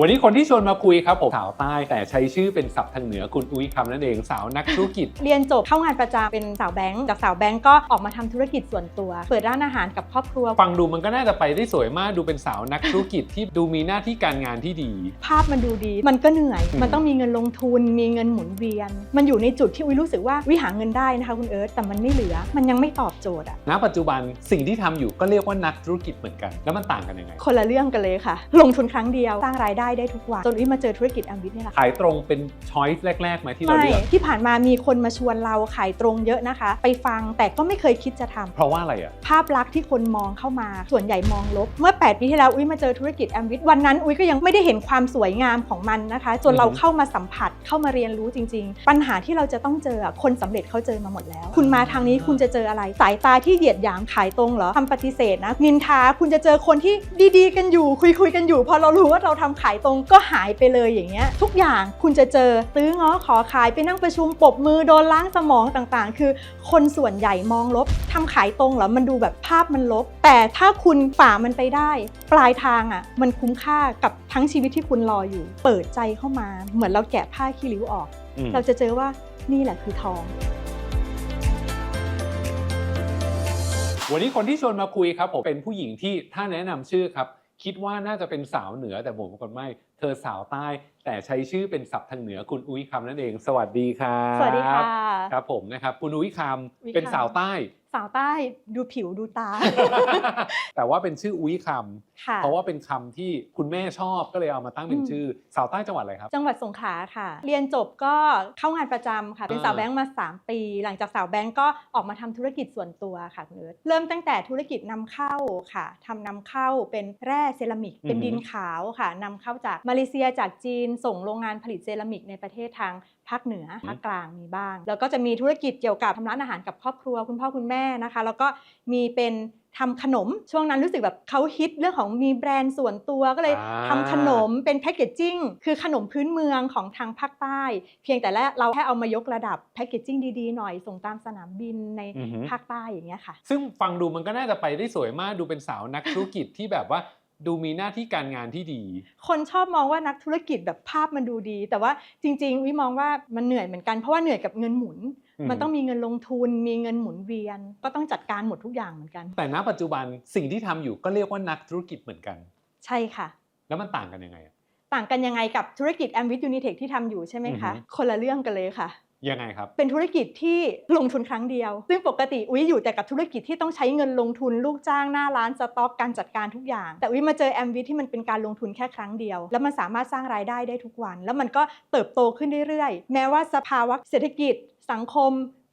วันนี้คนที่ชวนมาคุยครับผมสาวใต้แต่ใช้ชื่อเป็นศัพท์ทางเหนือคุณอุ้ยคำนั่นเองสาวนักธุรกิจ เรียนจบเข้างานประจำเป็นสาวแบงค์จากสาวแบงค์ก็ออกมาทำธุรกิจส่วนตัว เปิดร้านอาหารกับครอบครัว ฟังดูมันก็น่าจะไปได้สวยมากดูเป็นสาวนักธุรกิจที่ดูมีหน้าที่การงานที่ดี ภาพมันดูดี มันก็เหนื่อยอืมมันต้องมีเงินลงทุน มีเงินหมุนเวียน มันอยู่ในจุดที่อุ้ยรู้สึกว่าวิหาเงินได้นะคะคุณเอิร์ธแต่มันไม่เหลือ มันยังไม่ตอบโจทย์อะณปัจจุบันสิ่งที่ทำอยู่ก็เรียกว่านักธุรกิจเหมือนกัน แล้วมันต่างกันยังไง คนละเรื่องกันเลยค่ะ ลงทุนครั้งเดียวสร้างรายได้ได้ทุกวันจนอุ้ยมาเจอธุรกิจแอมบิทเนี่ยแหละค่ะขายตรงเป็นช้อยส์แรกๆไหมที่เราไม่เลือกที่ผ่านมามีคนมาชวนเราขายตรงเยอะนะคะ ไปฟังแต่ก็ไม่เคยคิดจะทำเพราะว่าอะไรอะภาพลักษณ์ที่คนมองเข้ามาส่วนใหญ่มองลบ เมื่อ 8 ปีที่แล้วอุ้ยมาเจอธุรกิจแอมวิทวันนั้นอุ้ยก็ยังไม่ได้เห็นความสวยงามของมันนะคะ จนเราอือฮึเข้ามาสัมผัสเข้ามาเรียนรู้จริง ๆ ปัญหาที่เราจะต้องเจออะคนสำเร็จเขาเจอมาหมดแล้ว คุณมาทางนี้คุณจะเจออะไร สายตาที่เหยียดหยามขายตรงเหรอคำปฏิเสธนะนินทาคุณจะเจอคนที่ดีๆ กันอยู่คุยคุยๆกันอยู่ พอเรารู้ว่าเราทำขายตรงก็หายไปเลยอย่างเงี้ยทุกอย่างคุณจะเจอตื้อง้อขอขายไปนั่งประชุมปรบมือโดนล้างสมองต่างๆ คือคนส่วนใหญ่มองลบทำขายตรงเหรอมันดูแบบภาพมันลบ แต่ถ้าคุณฝ่ามันไปได้ ปลายทางอะมันคุ้มค่ากับทั้งชีวิตที่คุณรออยู่ เปิดใจเข้ามา เหมือนเราแกะผ้าขี้ริ้วออกอืมเราจะเจอว่านี่แหละคือทองวันนี้คนที่ชวนมาคุยครับผมเป็นผู้หญิงที่ถ้าแนะนำชื่อครับ คิดว่าน่าจะเป็นสาวเหนือแต่ผมปรากฏไม่ เธอสาวใต้ แต่ใช้ชื่อเป็นศัพท์ทางเหนือคุณอุ้ยคำนั่นเอง สวัสดีครับสวัสดีค่ะ ครับผมนะครับคุณอุ้ยคอุ้ยำเป็นคำสาวใต้ สาวใต้ดูผิวดูตา แต่ว่าเป็นชื่ออุ้ยคำ ค่ะ เพราะว่าเป็นคำที่คุณแม่ชอบก็เลยเอามาตั้งเป็นอืม ชื่อ สาวใต้จังหวัดอะไรครับ จังหวัดสงขลาค่ะ เรียนจบก็เข้างานประจำค่ะ เป็นอ่าสาวแบงค์มา 3 ปี หลังจากสาวแบงค์ก็ออกมาทำธุรกิจส่วนตัวค่ะคุณเอิร์ธเริ่มตั้งแต่ธุรกิจนำเข้าค่ะทำนำเข้าเป็นแร่เซรามิก เป็นดินขาวค่ะนำเข้าจากมาเลเซียจากจีน ส่งโรงงานผลิตเซรามิกในประเทศทาง ภาคเหนือภาคกลางมีบ้าง แล้วก็จะมีธุรกิจเกี่ยวกับทำร้านอาหารกับครอบครัวคุณพ่อคุณแม่นะคะ แล้วก็มีเป็นทำขนมช่วงนั้นรู้สึกแบบเขาฮิตเรื่องของมีแบรนด์ส่วนตัวก็เลยอ่าทำขนมเป็นแพคเกจจิ้งคือขนมพื้นเมืองของทางภาคใต้ เพียงแต่ละเราแค่เอามายกระดับแพคเกจจิ้งดีๆหน่อยส่งตามสนามบินในอือหือภาคใต้อย่างเงี้ยค่ะ ซึ่งฟังดูมันก็น่าจะไปได้สวยมากดูเป็นสาวนักธุรกิจที่แบบว่า ดูมีหน้าที่การงานที่ดี คนชอบมองว่านักธุรกิจแบบภาพมันดูดี แต่ว่าจริง ๆ วิมองว่ามันเหนื่อยเหมือนกันเพราะว่าเหนื่อยกับเงินหมุนอืมมันต้องมีเงินลงทุน มีเงินหมุนเวียน ก็ต้องจัดการหมดทุกอย่างเหมือนกัน แต่ณปัจจุบันสิ่งที่ทำอยู่ก็เรียกว่านักธุรกิจเหมือนกัน ใช่ค่ะ แล้วมันต่างกันยังไงอะต่างกันยังไงกับธุรกิจแอมวิทยูนิเทคที่ทำอยู่ใช่ไหมคะอือฮึคนละเรื่องกันเลยค่ะ ยังไงครับ เป็นธุรกิจที่ลงทุนครั้งเดียว ซึ่งปกติอุ้ยอยู่แต่กับธุรกิจที่ต้องใช้เงินลงทุนลูกจ้างหน้าร้านสต็อกการจัดการทุกอย่าง แต่อุ้ยมาเจอแอมวิที่มันเป็นการลงทุนแค่ครั้งเดียว แล้วมันสามารถสร้างรายได้ได้ทุกวัน แล้วมันก็เติบโตขึ้นเรื่อยๆ แม้ว่าสภาวะเศรษฐกิจสังคม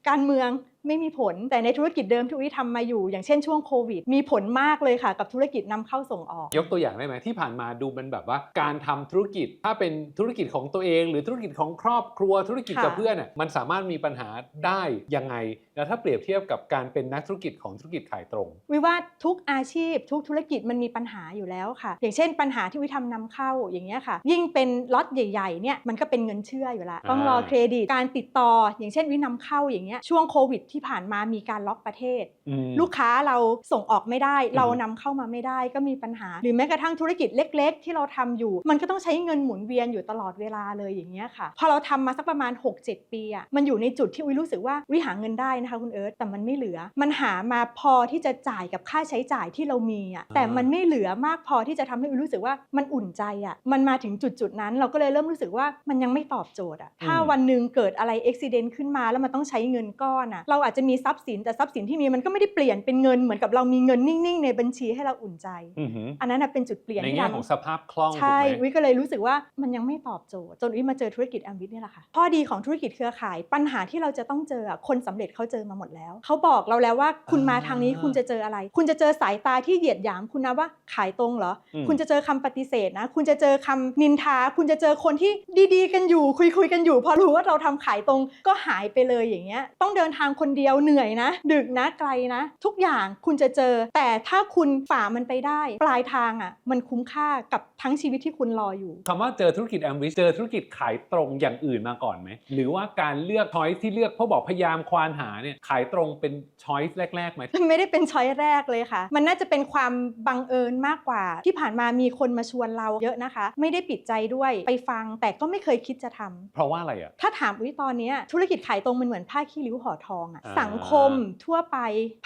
การเมือง ไม่มีผลแต่ในธุรกิจเดิมที่อุ้ยทำมาอยู่ อย่างเช่นช่วงโควิด มีผลมากเลยค่ะ กับธุรกิจนำเข้าส่งออก ยกตัวอย่างได้ไหมที่ผ่านมาดูมันแบบว่า การทำธุรกิจถ้าเป็นธุรกิจของตัวเอง หรือธุรกิจของครอบครัวธุรกิจค่ะกับเพื่อนน่ะมันสามารถมีปัญหาได้ยังไง แล้วถ้าเปรียบเทียบกับการเป็นนักธุรกิจของธุรกิจขายตรง วิว่าทุกอาชีพ ทุกธุรกิจมันมีปัญหาอยู่แล้วค่ะ อย่างเช่น ปัญหาที่วิทำนำเข้าอย่างเงี้ยค่ะ ยิ่งเป็นล็อตใหญ่ๆเนี่ยมันก็เป็นเงินเชื่ออยู่แล้วต้องรอเครดิตการติดต่อ อย่างเช่นวินำเข้าอย่างเงี้ยช่วงโควิดที่ผ่านมามีการล็อกประเทศอืมลูกค้าเราส่งออกไม่ได้อือฮึเรานำเข้ามาไม่ได้ก็มีปัญหา หรือแม้กระทั่งธุรกิจเล็ก ๆ ที่เราทำอยู่ มันก็ต้องใช้เงินหมุนเวียนอยู่ตลอดเวลาเลยอย่างเงี้ยค่ะ พอเราทำมาสักประมาณ 6-7 ปีอะมันอยู่ในจุดที่วิรู้สึกว่าวิหาเงินได้นะคะคุณเอิร์ธแต่มันไม่เหลือ มันหามาพอที่จะจ่ายกับค่าใช้จ่ายที่เรามีอะแต่มันไม่เหลือมากพอที่จะทำให้วิรู้สึกว่ามันอุ่นใจอะมันมาถึงจุดจุดๆนั้น เราก็เลยเริ่มรู้สึกว่ามันยังไม่ตอบโจทย์อะถ้าอืมวันหนึ่งเกิดอะไรอุบิเหตุขึ้นมาแล้วมันต้องใช้เงินก้อนอะเราอาจจะมีทรัพย์สินแต่ทรัพย์สินที่มีมันก็ไม่ได้เปลี่ยนเป็นเงินเหมือนกับเรามีเงินนิ่งๆ ในบัญชีให้เราอุ่นใจอือหืออันนั้นนะเป็นจุดเปลี่ยนในที่แง่ทำของสภาพคล่องถูกใช่ไหมวิก็เลยรู้สึกว่ามันยังไม่ตอบโจทย์จนวิมาเจอธุรกิจแอมวิทเนี่ยแหละค่ะข้อดีของธุรกิจเครือข่าย ปัญหาที่เราจะต้องเจออะคนสำเร็จเขาเจอมาหมดแล้วเขาบอกเราแล้วว่าคุณมาทางนี้คุณจะเจออะไร คุณจะเจอสายตาที่เหยียดหยามคุณนะว่าขายตรงเหรออืมคุณจะเจอคำปฏิเสธนะ คุณจะเจอคำนินทา คุณจะเจอคนที่ดีๆ กันอยู่คุยๆกันอยู่ พอรู้ว่าเราทำขายตรงก็หายไปเลยอย่างเงี้ยต้องเดินทางคนเดียวเหนื่อยนะ ดึกนะไกลนะ ทุกอย่างคุณจะเจอ แต่ถ้าคุณฝ่ามันไปได้ ปลายทางอะ มันคุ้มค่ากับทั้งชีวิตที่คุณรออยู่คำว่าเจอธุรกิจแอมวิชเจอธุรกิจขายตรงอย่างอื่นมาก่อนไหมหรือว่าการเลือกช้อยที่เลือกเพราะบอกพยายามควานหาเนี่ยขายตรงเป็นช้อยแรกๆไหมไม่ได้เป็นช้อยแรกเลยค่ะ มันน่าจะเป็นความบังเอิญมากกว่า ที่ผ่านมามีคนมาชวนเราเยอะนะคะ ไม่ได้ปิดใจด้วยไปฟังแต่ก็ไม่เคยคิดจะทำเพราะว่าอะไรอะถ้าถามอุ้ยตอนเนี้ยธุรกิจขายตรงมันเหมือนผ้าขี้ริ้วห่อทองอะอ่าสังคมทั่วไป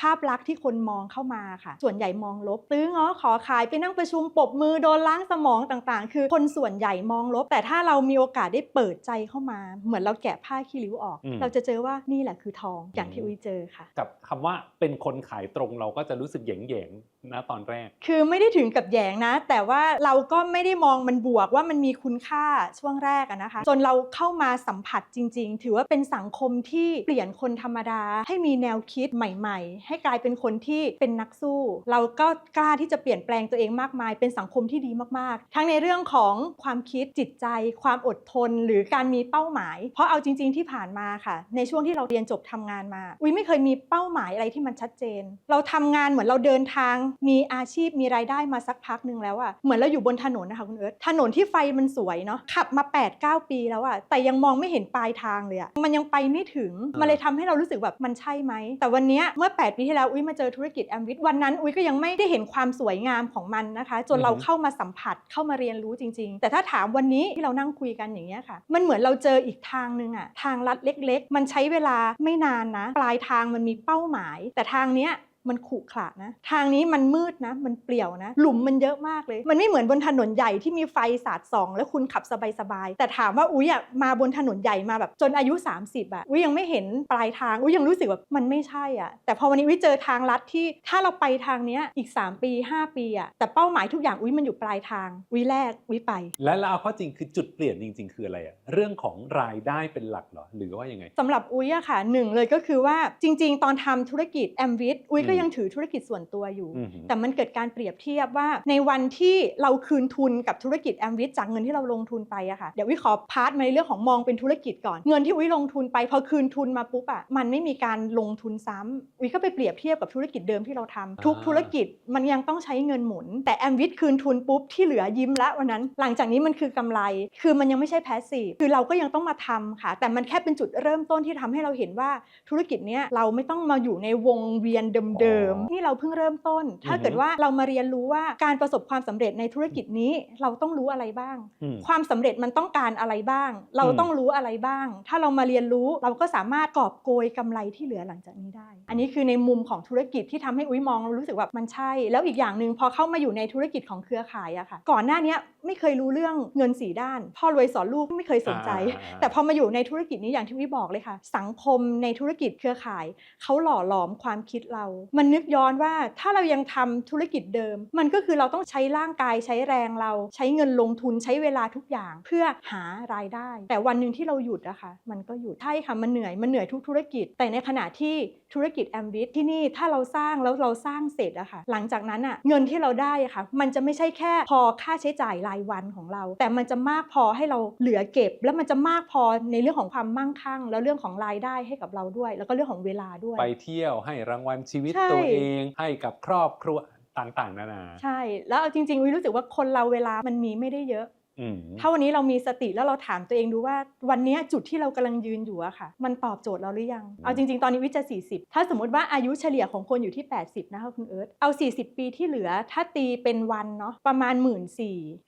ภาพลักษณ์ที่คนมองเข้ามาค่ะ ส่วนใหญ่มองลบซื้อง้อขอขายไปนั่งประชุมปรบมือโดนล้างสมองต่างๆ คือคนส่วนใหญ่มองลบ แต่ถ้าเรามีโอกาสได้เปิดใจเข้ามา เหมือนเราแกะผ้าขี้ริ้วออกอืมเราจะเจอว่านี่แหละคือทองอย่างที่อุ้ยเจอค่ะ กับคำว่าเป็นคนขายตรงเราก็จะรู้สึกแหยงๆ นะตอนแรก คือไม่ได้ถึงกับแยงนะ แต่ว่าเราก็ไม่ได้มองมันบวกว่ามันมีคุณค่าช่วงแรกนะคะ จนเราเข้ามาสัมผัสจริง ๆ ถือว่าเป็นสังคมที่เปลี่ยนคนธรรมดา ให้มีแนวคิดใหม่ ๆ ให้กลายเป็นคนที่เป็นนักสู้ เราก็กล้าที่จะเปลี่ยนแปลงตัวเองมากมาย เป็นสังคมที่ดีมากๆ ทั้งในเรื่องของความคิดจิตใจ ความอดทน หรือการมีเป้าหมาย เพราะเอาจริง ๆที่ผ่านมาค่ะ ในช่วงที่เราเรียนจบทำงานมาอุ้ยไม่เคยมีเป้าหมายอะไรที่มันชัดเจน เราทำงานเหมือนเราเดินทางมีอาชีพมีรายได้มาสักพักหนึ่งแล้วอะเหมือนเราอยู่บนถนนนะคะคุณเอิร์ธถนนที่ไฟมันสวยเนาะขับมา 8-9 ปีแล้วอะแต่ยังมองไม่เห็นปลายทางเลยอะมันยังไปไม่ถึงอ่ามัมันเลยทำให้เรารู้สึกแบบมันใช่ไหมแต่วันเนี้ยเมื่อ 8 ปีที่แล้วอุ้ยมาเจอธุรกิจแอมวิทวันนั้นอุ้ยก็ยังไม่ได้เห็นความสวยงามของมันนะคะ จนเราเข้ามาสัมผัสเข้ามาเรียนรู้จริง ๆ แต่ถ้าถามวันนี้ที่เรานั่งคุยกันอย่างเงี้ยค่ะ มันเหมือนเราเจออีกทางหนึ่งอะทางลัดเล็ก ๆ มันใช้เวลาไม่นานนะ ปลายทางมันมีเป้าหมาย แต่ทางเนี้ย มันขรุขระนะ ทางนี้มันมืดนะ มันเปลี่ยวนะ หลุมมันเยอะมากเลย มันไม่เหมือนบนถนนใหญ่ที่มีไฟสาดส่อง แล้วคุณขับสบายๆ แต่ถามว่าอุ้ยอะมาบนถนนใหญ่มาแบบจนอายุ 30อะอุ้ยยังไม่เห็นปลายทางอุ้ยยังรู้สึกแบบมันไม่ใช่อะแต่พอวันนี้อุ้ยเจอทางลัดที่ถ้าเราไปทางเนี้ยอีก 3 ปี 5 ปีอะแต่เป้าหมายทุกอย่างอุ้ยมันอยู่ปลายทางอุ้ยแรกอุ้ยไป และเราเอาเข้อจริงคือจุดเปลี่ยนจริง ๆ คืออะไรอะเรื่องของรายได้เป็นหลักเหรอหรือว่ายังไงสำหรับอุ้ยอะค่ะหนึ่งเลยก็คือว่าจริง ๆ ตอนทำธุรกิจแอมวิทอุ้ยก็อืมยังถือธุรกิจส่วนตัวอยู่อือหือแต่มันเกิดการเปรียบเทียบว่า ในวันที่เราคืนทุนกับธุรกิจแอมวิทจากเงินที่เราลงทุนไปอะค่ะเดี๋ยววิขอพาร์ทมาในเรื่องของมองเป็นธุรกิจก่อน เงินที่วิลงทุนไปพอคืนทุนมาปุ๊บอะมันไม่มีการลงทุนซ้ำวิก็ไปเปรียบเทียบกับธุรกิจเดิมที่เราทำทุกอ่าธุรกิจมันยังต้องใช้เงินหมุน แต่แอมวิทคืนทุนปุ๊บที่เหลือยิ้มละวันนั้น หลังจากนี้มันคือกำไร คือมันยังไม่ใช่แพสซีฟคือเราก็ยังต้องมาทำค่ะ แต่มันแค่เป็นจุดเริ่มต้นที่ทำให้เราเห็นว่าธุรกิจเนี้ยเราไม่ต้องมาอยู่ในวงเวียนเดิมๆนี่เราเพิ่งเริ่มต้น ถ้าเกิดว่าเรามาเรียนรู้ว่าการประสบความสำเร็จในธุรกิจนี้เราต้องรู้อะไรบ้างอืมความสำเร็จมันต้องการอะไรบ้าง เราต้องรู้อะไรบ้าง ถ้าเรามาเรียนรู้เราก็สามารถกอบโกยกำไรที่เหลือหลังจากนี้ได้ อันนี้คือในมุมของธุรกิจที่ทำให้อุ้ยมองรู้สึกว่ามันใช่ แล้วอีกอย่างหนึ่งพอเข้ามาอยู่ในธุรกิจของเครือข่ายอะค่ะ ก่อนหน้าเนี้ยไม่เคยรู้เรื่องเงินสีด้าน พ่อรวยสอนลูกไม่เคยสนใจอ่าแต่พอมาอยู่ในธุรกิจนี้อย่างที่วิบอกเลยค่ะ สังคมในธุรกิจเครือข่ายเขาหล่อหลอมความคิดเรามันนึกย้อนว่าถ้าเรายังทำธุรกิจเดิม มันก็คือเราต้องใช้ร่างกายใช้แรงเรา ใช้เงินลงทุนใช้เวลาทุกอย่างเพื่อหารายได้ แต่วันหนึ่งที่เราหยุดอะค่ะมันก็หยุดใช่ค่ะมันเหนื่อยมันเหนื่อยทุกธุรกิจ แต่ในขณะที่ธุรกิจแอมบิทที่นี่ถ้าเราสร้างแล้วเราสร้างเสร็จอะค่ะหลังจากนั้นอะเงินที่เราได้อะค่ะมันจะไม่ใช่แค่พอค่าใช้จ่ายรายวันของเรา แต่มันจะมากพอให้เราเหลือเก็บ แล้วมันจะมากพอในเรื่องของความมั่งคั่ง แล้วเรื่องของรายได้ให้กับเราด้วย แล้วก็เรื่องของเวลาด้วย ไปเที่ยวให้รางวัลชีวิตใช่ตัวเองให้กับครอบครัวต่างๆนานา ใช่ แล้วเอาจริงๆวิรู้สึกว่าคนเราเวลามันมีไม่ได้เยอะอืมถ้าวันนี้เรามีสติแล้วเราถามตัวเองดูว่าวันเนี้ยจุดที่เรากำลังยืนอยู่อะค่ะ มันตอบโจทย์เราหรือยัง เอาจริง ๆ ตอนนี้วิจะ 40 ถ้าสมมติว่าอายุเฉลี่ยของคนอยู่ที่ 80 นะคะคุณเอิร์ธเอา 40 ปีที่เหลือถ้าตีเป็นวันเนาะประมาณ1 4ื่น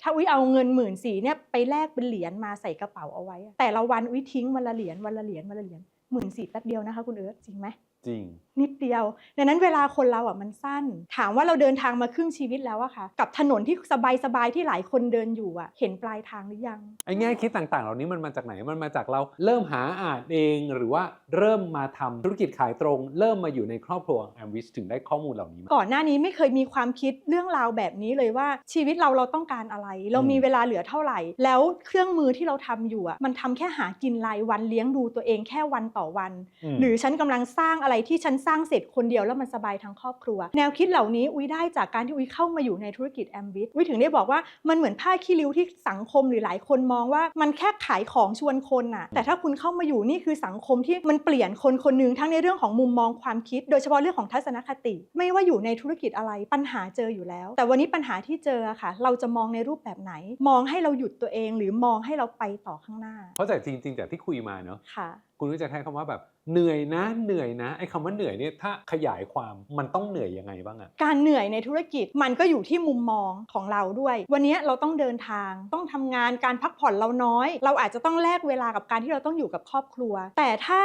ถ้าอุ้ยเอาเงิน1 4ื่นเนี่ยไปแลกเป็นเหรียญมาใส่กระเป๋าเอาไว้อะแต่ละวันอุ้ยทิ้งวันละเหรียญวันละเหรียญวันละเหรียญหมื่นสี่แป๊บเดียวนะคะคุณเอิร์ธจริงไหม จริง นิดเดียว ดังนั้นเวลาคนเราอะมันสั้น ถามว่าเราเดินทางมาครึ่งชีวิตแล้วอะค่ะ กับถนนที่สบายๆที่หลายคนเดินอยู่อะเห็นปลายทางหรือยัง ไอ้แง่คิดต่างๆ เหล่านี้มันมาจากไหน มันมาจากเราเริ่มหาอ่านเองหรือว่าเริ่มมาทำธุรกิจขายตรง เริ่มมาอยู่ในครอบครัวแอมวิชถึงได้ข้อมูลเหล่านี้มาก่อนหน้านี้ไม่เคยมีความคิดเรื่องราวแบบนี้เลยว่าชีวิตเราเราต้องการอะไร เรามีอืมเวลาเหลือเท่าไหร่ แล้วเครื่องมือที่เราทำอยู่อะมันทำแค่หากินรายวันเลี้ยงดูตัวเองแค่วันต่อวันมหรือฉันกำลังสร้างอะไรที่ฉันสร้างเสร็จคนเดียวแล้วมันสบายทั้งครอบครัว แนวคิดเหล่านี้อุ้ยได้จากการที่อุ้ยเข้ามาอยู่ในธุรกิจแอมบิทอุ้ยถึงได้บอกว่ามันเหมือนผ้าขี้ริ้วที่สังคมหรือหลายคนมองว่ามันแค่ขายของชวนคนน่ะ แต่ถ้าคุณเข้ามาอยู่นี่คือสังคมที่มันเปลี่ยนคนคนหนึ่งทั้งในเรื่องของมุมมองความคิด โดยเฉพาะเรื่องของทัศนคติ ไม่ว่าอยู่ในธุรกิจอะไรปัญหาเจออยู่แล้ว แต่วันนี้ปัญหาที่เจออะค่ะ เราจะมองในรูปแบบไหน มองให้เราหยุดตัวเอง หรือมองให้เราไปต่อข้างหน้า เพราะแต่จริงๆจากที่คุยมาเนอะค่ะคุณก็จะใช้คำว่าแบบเหนื่อยนะเหนื่อยนะไอ้คำว่าเหนื่อยเนี่ยถ้าขยายความมันต้องเหนื่อยยังไงบ้างอะการเหนื่อยในธุรกิจมันก็อยู่ที่มุมมองของเราด้วย วันนี้เราต้องเดินทาง ต้องทำงานการพักผ่อนเราน้อย เราอาจจะต้องแลกเวลากับการที่เราต้องอยู่กับครอบครัว แต่ถ้า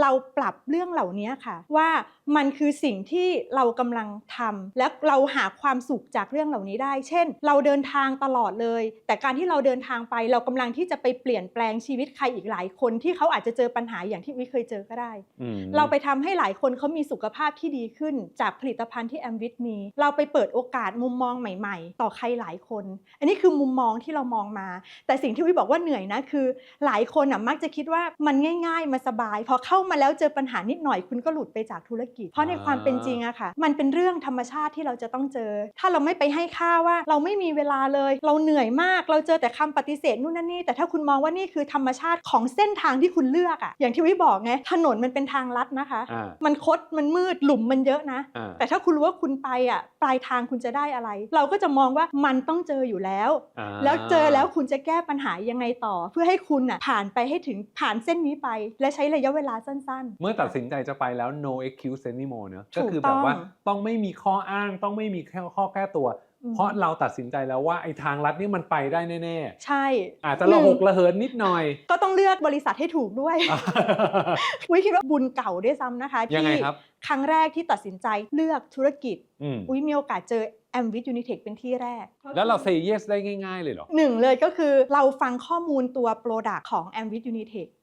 เราปรับเรื่องเหล่านี้ค่ะ ว่ามันคือสิ่งที่เรากำลังทำและเราหาความสุขจากเรื่องเหล่านี้ได้ เช่น เราเดินทางตลอดเลย แต่การที่เราเดินทางไป เรากำลังที่จะไปเปลี่ยนแปลงชีวิตใครอีกหลายคนที่เขาอาจจะเจอปัญหาอย่างที่วิเคยเจอก็ได้อืมเราไปทำให้หลายคนเขามีสุขภาพที่ดีขึ้น จากผลิตภัณฑ์ที่แอมวิทมี เราไปเปิดโอกาสมุมมองใหม่ ๆ ต่อใครหลายคน อันนี้คือมุมมองที่เรามองมา แต่สิ่งที่วิบอกว่าเหนื่อยนะคือ หลายคนอะมักจะคิดว่ามันง่าย ๆ มาสบาย พอเข้ามาแล้วเจอปัญหานิดหน่อยคุณก็หลุดไปจากธุรกิจ เพราะในความเป็นจริงอะค่ะ มันเป็นเรื่องธรรมชาติที่เราจะต้องเจอ ถ้าเราไม่ไปให้ค่าว่าเราไม่มีเวลาเลย เราเหนื่อยมาก เราเจอแต่คำปฏิเสธนู่นนั่นนี่แต่ถ้าคุณมองว่านี่คือธรรมชาติของเส้นทางที่คุณเลือกอะอย่างที่วิบอกไงถนนมันเป็นทางลัดนะคะอ่ามันคดมันมืดหลุมมันเยอะนะอ่าแต่ถ้าคุณรู้ว่าคุณไปอะปลายทางคุณจะได้อะไร เราก็จะมองว่ามันต้องเจออยู่แล้วอ่าแล้วเจอแล้วคุณจะแก้ปัญหายังไงต่อ เพื่อให้คุณอะผ่านไปให้ถึงผ่านเส้นนี้ไป และใช้ระยะเวลาสั้น ๆ เมื่อตัดสินใจจะไปแล้ว no excuse anymore เนอะถูก็กคือแบบว่าต้องต้องไม่มีข้ออ้างต้องไม่มีแค่ข้อแก้ตัวอืม เพราะเราตัดสินใจแล้วว่าไอ้ทางลัดนี่มันไปได้แน่ใช่ๆอาจจะระหกระเหินนิดหน่อย ก็ต้องเลือกบริษัทให้ถูกด้วยวิคิดว่าบุญเก่าด้วยซ้ำนะคะยังไงที่ครับครั้งแรกที่ตัดสินใจเลือกธุรกิจอืมอุ้ยมีโอกาสเจอแอมวิทยูนิเทคเป็นที่แรก แล้วเรา say yes ได้ง่าย ๆ เลยเหรอหนึ่งเลยก็คือเราฟังข้อมูลตัว Product ของ a m w i t Unitech อืม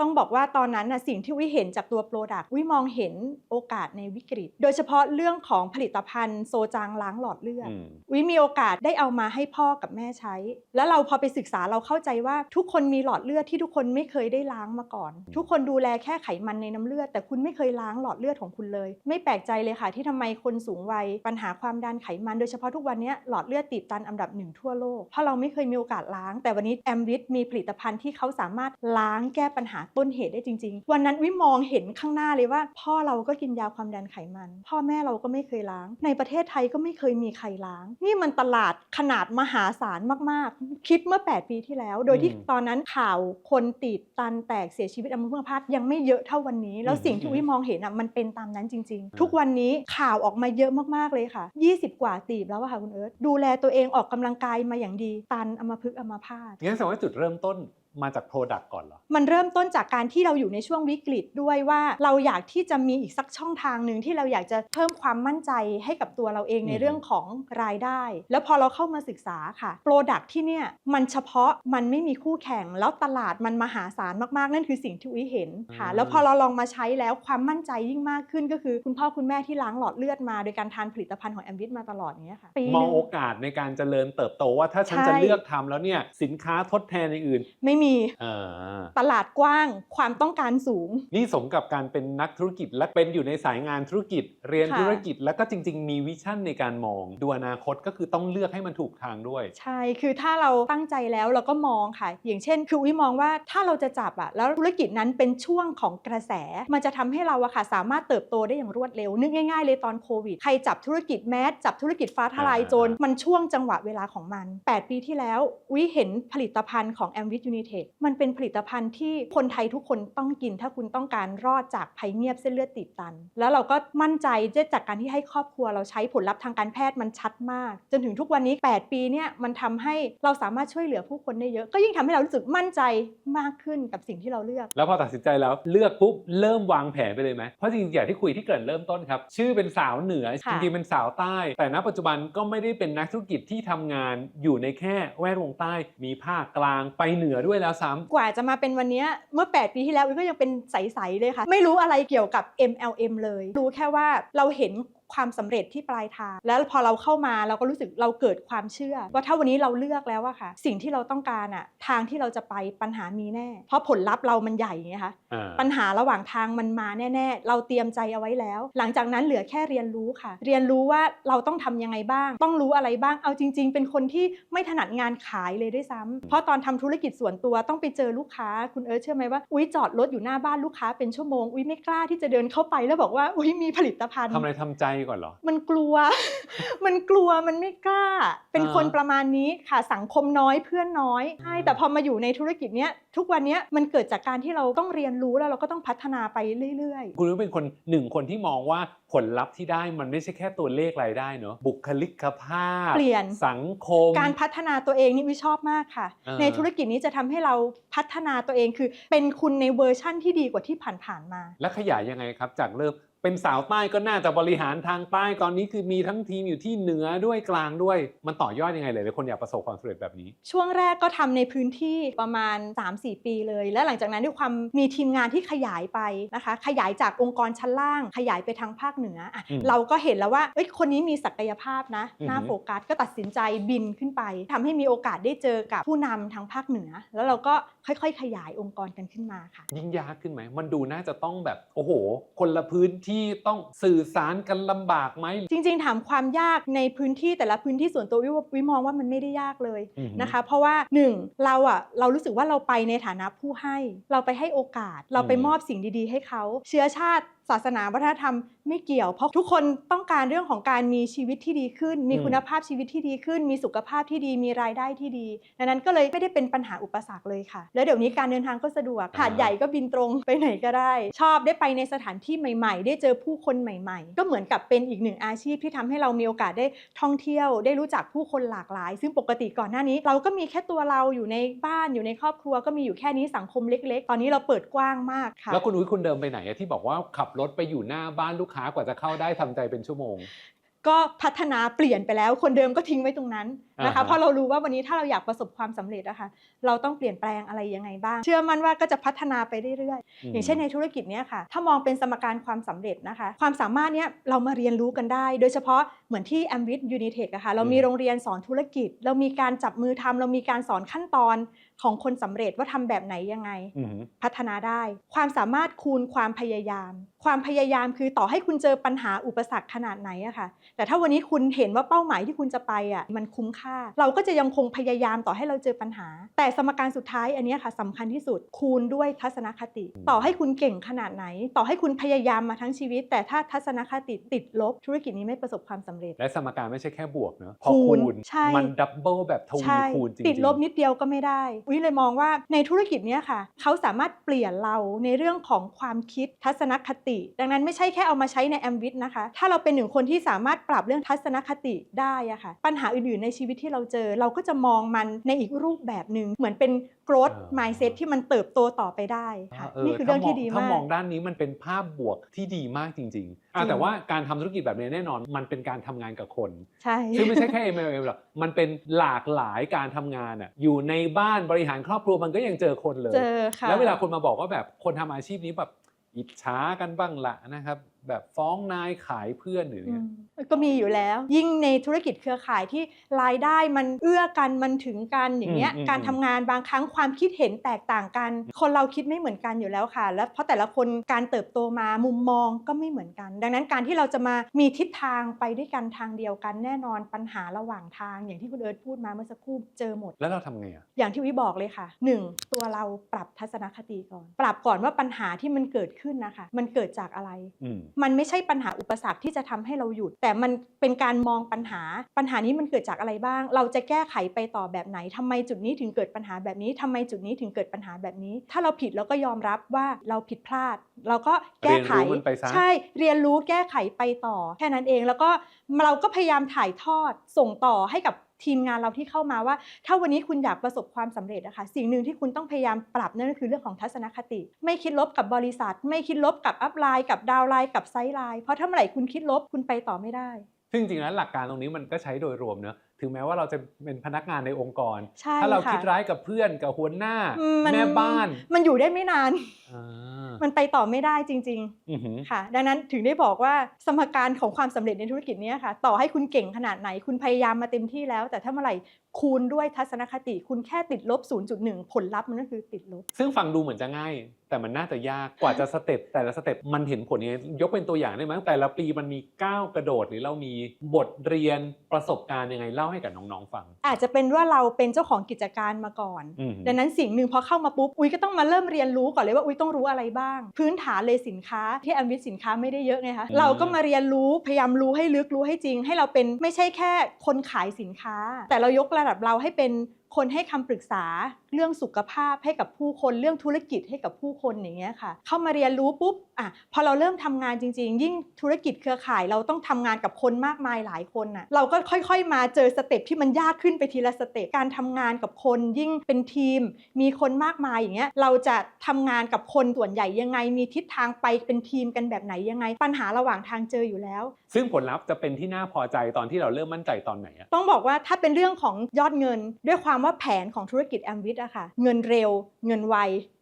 ต้องบอกว่าตอนนั้นนะสิ่งที่วิเห็นจากตัว Product วิมองเห็นโอกาสในวิกฤต โดยเฉพาะเรื่องของผลิตภัณฑ์โซจางล้างหลอดเลือดอืมวิมีโอกาสได้เอามาให้พ่อกับแม่ใช้ แล้วเราพอไปศึกษาเราเข้าใจว่าทุกคนมีหลอดเลือดที่ทุกคนไม่เคยได้ล้างมาก่อน ทุกคนดูแลแค่ไขมันในน้ำเลือด แต่คุณไม่เคยล้างหลอดเลือดของคุณเลย ไม่แปลกใจเลยค่ะ ที่ทำไมคนสูงวัยปัญหาความดันไขมัน โดยเฉพาะทุกวันนี้หลอดเลือดตีบตันอันดับหนึ่งทั่วโลกเพราะเราไม่เคยมีโอกาสล้าง แต่วันนี้แอมวิทมีผลิตภัณฑ์ที่เขาสามารถล้างแก้ปัญหาต้นเหตุได้จริง ๆ วันนั้นวิมองเห็นข้างหน้าเลยว่า พ่อเราก็กินยาความดันไขมัน พ่อแม่เราก็ไม่เคยล้าง ในประเทศไทยก็ไม่เคยมีใครล้าง นี่มันตลาดขนาดมหาศาลมากๆ คิดเมื่อ 8 ปีที่แล้ว โดยที่อืมตอนนั้นข่าวคนตีบตันแตกเสียชีวิตอัมพฤกษ์อัมพาตยังไม่เยอะเท่าวันนี้ แล้วอืมสิ่งที่อืมวิมองเห็นอะมันเป็นตามนั้นจริงอืมๆทุกวันนี้ข่าวออกมาเยอะมากๆเลยค่ะ 20 กว่าตีบแล้วอะค่ะคุณเอิร์ธดูแลตัวเองออกกำลังกายมาอย่างดีตันอัมพฤกษ์อัมพาตงั้นแสดงว่าจุดเริ่มต้น มาจาก Product ก่อนเหรอ มันเริ่มต้นจากการที่เราอยู่ในช่วงวิกฤตด้วยว่าเราอยากที่จะมีอีกสักช่องทางหนึ่งที่เราอยากจะเพิ่มความมั่นใจให้กับตัวเราเองในอืมเรื่องของรายได้ แล้วพอเราเข้ามาศึกษาค่ะโปรดักที่เนี่ยมันเฉพาะมันไม่มีคู่แข่ง แล้วตลาดมันมหาศาลมากๆ นั่นคือสิ่งที่วิเห็นค่ะ แล้วพอเราลองมาใช้แล้วความมั่นใจยิ่งมากขึ้นก็คือคุณพ่อคุณแม่ที่ล้างหลอดเลือดมาโดยการทานผลิตภัณฑ์ของแอมวิทมาตลอดอย่างเงี้ยค่ะปีมหองนึ่งโอกาสในการเจริญเติบโตว่าถ้าฉันใช่จะเลือกทำแล้วเนี่ยสินค้าทดแทนอย่างอื่นไม่มีอ่าตลาดกว้างความต้องการสูง นี่สมกับการเป็นนักธุรกิจและเป็นอยู่ในสายงานธุรกิจ เรียนค่ะธุรกิจแล้วก็จริง ๆ มีวิชั่นในการมองดูอนาคตก็คือต้องเลือกให้มันถูกทางด้วย ใช่คือถ้าเราตั้งใจแล้วเราก็มองค่ะ อย่างเช่น คือวิมองว่าถ้าเราจะจับอะแล้วธุรกิจนั้นเป็นช่วงของกระแส มันจะทำให้เราอะค่ะสามารถเติบโตได้อย่างรวดเร็ว นึกง่ายๆเลยตอนโควิดใครจับธุรกิจแมสจับธุรกิจฟ้าทลายโจรอ่ามัมันช่วงจังหวะเวลาของมัน 8 ปีที่แล้ววิเห็นผลิตภัณฑ์ของ a m w i t Unitech มันเป็นผลิตภัณฑ์ที่คนไทยทุกคนต้องกิน ถ้าคุณต้องการรอดจากภัยเงียบเส้นเลือดตีบตัน แล้วเราก็มั่นใจจากการที่ให้ครอบครัวเราใช้ผลลัพธ์ทางการแพทย์มันชัดมาก จนถึงทุกวันนี้ 8 ปีเนี่ยมันทำให้เราสามารถช่วยเหลือผู้คนได้เยอะ ก็ยิ่งทำให้เรารู้สึกมั่นใจมากขึ้นกับสิ่งที่เราเลือก แล้วพอตัดสินใจแล้วเลือกปุ๊บเริ่มวางแผนไปเลยไหมเพราะจริงๆอย่างที่คุยที่เกริ่นเริ่มต้นครับ ชื่อเป็นสาวเหนือค่ะจริงๆเป็นสาวใต้ แต่ณปัจจุบันก็ไม่ได้เป็นนักธุรกิจที่ทำงานอยู่ในแค่แวดวงใต้ มีภาคกลางไปเหนือด้วยแล้วซ้ำกว่าจะมาเป็นวันนี้เมื่อ 8 ปีที่แล้วก็ยังเป็นใส ๆ เลยค่ะ ไม่รู้อะไรเกี่ยวกับ MLM เลย รู้แค่ว่าเราเห็น ความสำเร็จที่ปลายทาง แล้วพอเราเข้ามาเราก็รู้สึกเราเกิดความเชื่อ ว่าถ้าวันนี้เราเลือกแล้วอะค่ะ สิ่งที่เราต้องการอะทางที่เราจะไปปัญหามีแน่ เพราะผลลัพธ์เรามันใหญ่ไงคะอ่าปัญหาระหว่างทางมันมาแน่ ๆ เราเตรียมใจเอาไว้แล้ว หลังจากนั้นเหลือแค่เรียนรู้ค่ะ เรียนรู้ว่าเราต้องทำยังไงบ้าง ต้องรู้อะไรบ้างเอาจริง ๆ เป็นคนที่ไม่ถนัดงานขายเลยด้วยซ้ำเพราะตอนทำธุรกิจส่วนตัวต้องไปเจอลูกค้าคุณเอิร์ธเชื่อไหมว่าอุ้ยจอดรถอยู่หน้าบ้านลูกค้าเป็นชั่วโมงอุ้ยไม่กล้าที่จะเดินเข้าไปแล้วบอกว่าอุ้ยมีผลิตภัณฑ์ทำอะไรทำใจก่อนเหรอ มันกลัว มันกลัวมันไม่กล้า เป็นคนอ่าประมาณนี้ค่ะสังคมน้อยเพื่อนน้อยใช่แต่พอมาอยู่ในธุรกิจเนี้ยทุกวันเนี้ยมันเกิดจากการที่เราต้องเรียนรู้แล้วเราก็ต้องพัฒนาไปเรื่อยคุณรู้เป็นคนหนึ่งคนที่มองว่าผลลัพธ์ที่ได้มันไม่ใช่แค่ตัวเลขรายได้เนอะบุคลิกภาพ เปลี่ยนสังคมๆการพัฒนาตัวเองนี่วิชอบมากค่ะอ่าในธุรกิจนี้จะทำให้เราพัฒนาตัวเองคือ เป็นคุณในเวอร์ชั่นที่ดีกว่าที่ผ่านๆมา และขยายยังไงครับจากเริ่ม เป็นสาวใต้ก็น่าจะบริหารทางใต้ตอนนี้คือมีทั้งทีมอยู่ที่เหนือด้วยกลางด้วย มันต่อยอดยังไงเลยหลายคนอยากประสบความสำเร็จแบบนี้ ช่วงแรกก็ทำในพื้นที่ประมาณ 3-4 ปีเลย และหลังจากนั้นด้วยความมีทีมงานที่ขยายไปนะคะ ขยายจากองค์กรชั้นล่าง ขยายไปทางภาคเหนืออะอืมเราก็เห็นแล้วว่าเอ้ยคนนี้มีศักยภาพนะอือหือน่าโฟกัสก็ตัดสินใจบินขึ้นไปทำให้มีโอกาสได้เจอกับผู้นำทางภาคเหนือ แล้วเราก็ค่อย ๆ ขยายองค์กรกันขึ้นมาค่ะ ยิ่งยากขึ้นไหมมันดูน่าจะต้องแบบโอ้โห คนละพื้นที่ต้องสื่อสารกันลำบากไหม จริงๆ ถามความยากในพื้นที่แต่ละพื้นที่ส่วนตัววิววิมองว่ามันไม่ได้ยากเลยอือหือนะคะ เพราะว่าหนึ่งเราอะเรารู้สึกว่าเราไปในฐานะผู้ให้ เราไปให้โอกาส เราไปอืม มอบสิ่งดีๆ ให้เขา เชื้อชาติศาสนาวัฒนธรรมไม่เกี่ยว เพราะทุกคนต้องการเรื่องของการมีชีวิตที่ดีขึ้น มีคุณภาพชีวิตที่ดีขึ้น มีสุขภาพที่ดี มีรายได้ที่ดีดังนั้นก็เลยไม่ได้เป็นปัญหาอุปสรรคเลยค่ะ แล้วเดี๋ยวนี้การเดินทางก็สะดวกหาดใหญ่ก็บินตรงไปไหนก็ได้ ชอบได้ไปในสถานที่ใหม่ ๆ ได้เจอผู้คนใหม่ ๆ ก็เหมือนกับเป็นอีกหนึ่งอาชีพที่ทำให้เรามีโอกาสได้ท่องเที่ยว ได้รู้จักผู้คนหลากหลาย ซึ่งปกติก่อนหน้านี้ เราก็มีแค่ตัวเราอยู่ในบ้านอยู่ในครอบครัวก็มีอยู่แค่นี้สังคมเล็ก ๆ ตอนนี้เราเปิดกว้างมากค่ะแล้วคุณอุ้ยคุณเดิมไปไหนอะที่บอกว่าขับรถไปอยู่หน้าบ้านลูกค้ากว่าจะเข้าได้ทำใจเป็นชั่วโมง ก็พัฒนาเปลี่ยนไปแล้ว คนเดิมก็ทิ้งไว้ตรงนั้นนะคะอ่าฮะเพราะเรารู้ว่าวันนี้ถ้าเราอยากประสบความสำเร็จนะคะเราต้องเปลี่ยนแปลงอะไรยังไงบ้าง เชื่อมั่นว่าก็จะพัฒนาไปเรื่อยๆ อย่างเช่นในธุรกิจเนี้ยค่ะ ถ้ามองเป็นสมการความสำเร็จนะคะ ความสามารถเนี้ยเรามาเรียนรู้กันได้ โดยเฉพาะเหมือนที่ a m w i t Unitech อะค่ะเรามีอืมโรงเรียนสอนธุรกิจ เรามีการจับมือทำเรามีการสอนขั้นตอนของคนสำเร็จว่าทำแบบไหนยังไงอือหือพัฒนาได้ ความสามารถคูณความพยายาม ความพยายามคือต่อให้คุณเจอปัญหาอุปสรรคขนาดไหนอะค่ะ แต่ถ้าวันนี้คุณเห็นว่าเป้าหมายที่คุณจะไปอะมันคุ้มค่า เราก็จะยังคงพยายามต่อให้เราเจอปัญหา แต่สมการสุดท้ายอันเนี้ยค่ะสำคัญที่สุดคูณด้วยทัศนคติ ต่อให้คุณเก่งขนาดไหน ต่อให้คุณพยายามมาทั้งชีวิต แต่ถ้าทัศนคติติดลบธุรกิจนี้ไม่ประสบความสำเร็จ และสมการไม่ใช่แค่บวกเนอะพอคูคูณณใช่มันดับเบิลแบบทวีใช่คูณจริงๆติดลบนิดเดียวก็ไม่ได้วิเลยมองว่าในธุรกิจเนี้ยค่ะเขาสามารถเปลี่ยนเราในเรื่องของความคิดทัศนคติดังนั้นไม่ใช่แค่เอามาใช้ในแอมวิทนะคะ ถ้าเราเป็นหนึ่งคนที่สามารถปรับเรื่องทัศนคติได้อะค่ะ ปัญหาอื่นๆในชีวิตที่เราเจอ เราก็จะมองมันในอีกรูปแบบหนึ่งเหมือนเป็น growth อ่า mindset ที่มันเติบโตต่อไปได้ค่ะเออนี่คือเรื่องที่ดีถ้ามากองด้านนี้มันเป็นภาพบวกที่ดีมากจริงๆอะจริงแต่ว่าการทำธุรกิจแบบนี้แน่นอน มันเป็นการทำงานกับคนใช่ซึ่งไม่ใช่แค่ MLM หรอกมันเป็นหลากหลายการทำงานอะอยู่ในบ้านบริหารครอบครัวมันก็ยังเจอคนเลยเจอค่ะแล้วเวลาคนมาบอกว่าแบบคนทำอาชีพนี้แบบ อิจฉากันบ้างละนะครับ แบบฟ้องนายขายเพื่อนหรืออืเนี่ยมก็มีอยู่แล้ว ยิ่งในธุรกิจเครือข่ายที่รายได้มันเอื้อกันมันถึงกันอย่างเงี้ยอืมอืมการทำงานบางครั้งความคิดเห็นแตกต่างกัน คนเราคิดไม่เหมือนกันอยู่แล้วค่ะ แล้วเพราะแต่ละคนการเติบโตมามุมมองก็ไม่เหมือนกัน ดังนั้นการที่เราจะมามีทิศทางไปด้วยกันทางเดียวกันแน่นอนปัญหาระหว่างทาง อย่างที่คุณเอิร์ธพูดมาเมื่อสักครู่เจอหมด แล้วเราทำไงอะอย่างที่วิบอกเลยค่ะ 1. ตัวเราปรับทัศนคติก่อน ปรับก่อนว่าปัญหาที่มันเกิดขึ้นนะคะ มันเกิดจากอะไรอืมมันไม่ใช่ปัญหาอุปสรรคที่จะทำให้เราหยุด แต่มันเป็นการมองปัญหา ปัญหานี้มันเกิดจากอะไรบ้าง เราจะแก้ไขไปต่อแบบไหนทำไมจุดนี้ถึงเกิดปัญหาแบบนี้ทำไมจุดนี้ถึงเกิดปัญหาแบบนี้ ถ้าเราผิดเราก็ยอมรับว่าเราผิดพลาด เราก็แก้ไขเรียนรู้มันไปซะใช่เรียนรู้แก้ไขไปต่อ แค่นั้นเองแล้วก็เราก็พยายามถ่ายทอดส่งต่อให้กับ ทีมงานเราที่เข้ามาว่า ถ้าวันนี้คุณอยากประสบความสำเร็จนะคะสิ่งหนึ่งที่คุณต้องพยายามปรับนั่นก็คือเรื่องของทัศนคติ ไม่คิดลบกับบริษัท ไม่คิดลบกับอัพไลน์กับดาวไลน์กับไซด์ไลน์เพราะถ้าเมื่อไหร่คุณคิดลบคุณไปต่อไม่ได้ ซึ่งจริงๆแล้วหลักการตรงนี้มันก็ใช้โดยรวมเนอะ ถึงแม้ว่าเราจะเป็นพนักงานในองค์กรใช่ถ้าเราค่ะคิดร้ายกับเพื่อนกับหัวหน้าอืมนแม่บ้าน มันอยู่ได้ไม่นานอ่ามันไปต่อไม่ได้จริงอือหือๆค่ะ ดังนั้นถึงได้บอกว่าสมการของความสำเร็จในธุรกิจเนี้ยค่ะ ต่อให้คุณเก่งขนาดไหนคุณพยายามมาเต็มที่แล้ว แต่ถ้าเมื่อไหร่คูณด้วยทัศนคติ คุณแค่ติดลบ 0.1 ผลลัพธ์มันก็คือติดลบ ซึ่งฟังดูเหมือนจะง่าย แต่มันน่าจะยากกว่าจะสเต็ปแต่ละสเต็ปมันเห็นผลยังไงยกเป็นตัวอย่างได้ไหมแต่ละปีมันมีก้าวกระโดดหรือเรามีบทเรียนประสบการณ์ยังไงเล่าให้กับน้องๆฟัง อาจจะเป็นว่าเราเป็นเจ้าของกิจการมาก่อนอืมดังนั้นสิ่งหนึ่งพอเข้ามาปุ๊บอุ้ยก็ต้องมาเริ่มเรียนรู้ก่อนเลยว่าอุ้ยต้องรู้อะไรบ้าง พื้นฐานเลยสินค้าที่แอมวิทสินค้าไม่ได้เยอะไงคะเราก็มาเรียนรู้พยายามรู้ให้ลึกรู้ให้จริง ให้เราเป็นไม่ใช่แค่คนขายสินค้า แต่เรายกระดับเราให้เป็น คนให้คำปรึกษาเรื่องสุขภาพให้กับผู้คนเรื่องธุรกิจให้กับผู้คนอย่างเงี้ยค่ะ เข้ามาเรียนรู้ปุ๊บอะพอเราเริ่มทำงานจริง ๆ ยิ่งธุรกิจเครือข่ายเราต้องทำงานกับคนมากมายหลายคนน่ะเราก็ค่อย ๆ มาเจอสเต็ปที่มันยากขึ้นไปทีละสเต็ปการทำงานกับคนยิ่งเป็นทีม มีคนมากมายอย่างเงี้ยเราจะทำงานกับคนส่วนใหญ่ยังไง มีทิศทางไปเป็นทีมกันแบบไหนยังไง ปัญหาระหว่างทางเจออยู่แล้ว ซึ่งผลลัพธ์จะเป็นที่น่าพอใจตอนที่เราเริ่มมั่นใจตอนไหนอะต้องบอกว่าถ้าเป็นเรื่องของยอดเงินด้วยความว่าแผนของธุรกิจแอมวิทอะค่ะ เงินเร็ว เงินไว